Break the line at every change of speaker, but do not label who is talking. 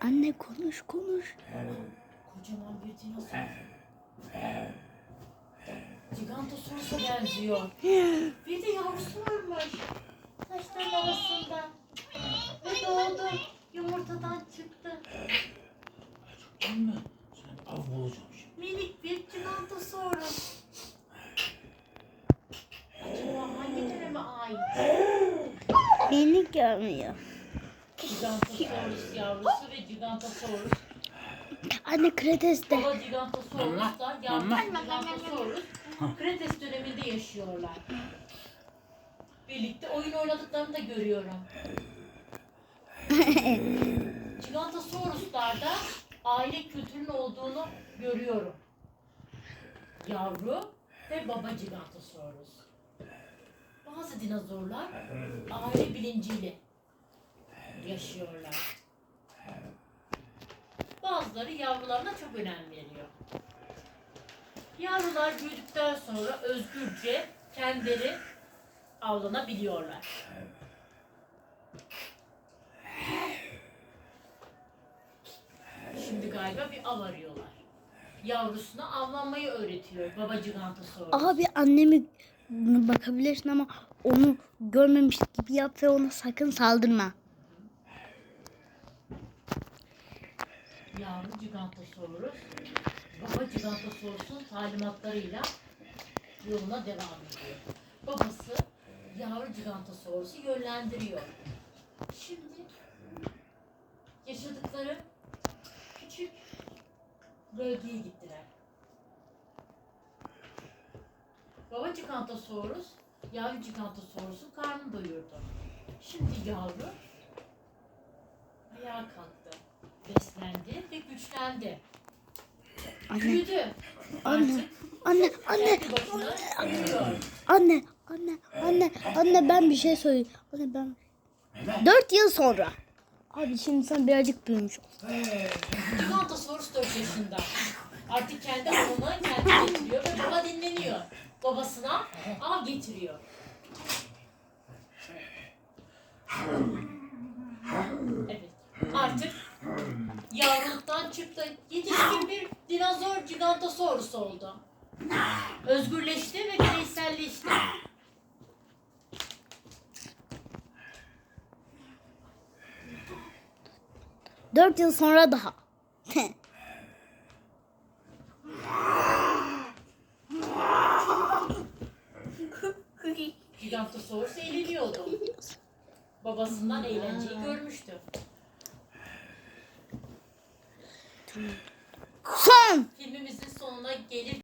Anne konuş konuş.
Kocaman bir dinozor. Gigantosaurus'a benziyor. Bir de yavrusu varmış. Taşların arasında. Ve doğdu. Yumurtadan çıktı.
Değil mi? Sen av olacağım şimdi.
Minik bir gigantosaurus. Acaba hangi döneme ait?
Beni görmüyor.
Gigantosaurus yavrusu ve Gigantosaurus.
Anne Kretes de.
Baba Gigantosaurus da yavru Gigantosaurus Kretes döneminde yaşıyorlar. Birlikte oyun oynadıklarını da görüyorum. Gigantosauruslarda aile kültürünün olduğunu görüyorum. Yavru ve baba Gigantosaurus. Bazı dinozorlar aile bilinciyle yaşıyorlar. Bazıları yavrularına çok önem veriyor. Yavrular büyüdükten sonra özgürce kendileri avlanabiliyorlar. Şimdi galiba bir av arıyorlar. Yavrusuna avlanmayı öğretiyor baba Gigantosaurus.
Abi annemi bakabilirsin ama onu görmemiş gibi yap ve ona sakın saldırma.
Yavru Gigantosaurus, baba Gigantosaurus'un talimatlarıyla yoluna devam ediyor. Babası yavru Gigantosaurus'u yönlendiriyor. Şimdi yaşadıkları küçük bölgeye gittiler. Baba Gigantosaurus, yavru Gigantosaurus'un karnını doyurdu. Şimdi yavru ayağa kalktı, beslendi güçlendi.
Anne,
Büyüdü.
Anne, anne, anne,
yürüyor.
anne, anne, anne, anne ben bir şey söyleyeyim. Anne ben... Dört yıl sonra. Abi şimdi sen birazcık büyümüş ol.
Gigantosaurus 4 yaşında. Artık kendi avını kendi getiriyor ve baba dinleniyor. Babasına av getiriyor. Evet. Artık yavruluktan çıktı. Yetişkin bir dinozor Gigantosaurus oldu. Özgürleşti ve bireyselleşti.
Dört yıl sonra daha.
Gigantosaurus eğleniyordu. Babasından eğlenceyi görmüştü.
Son.
Filmimizin sonuna gelir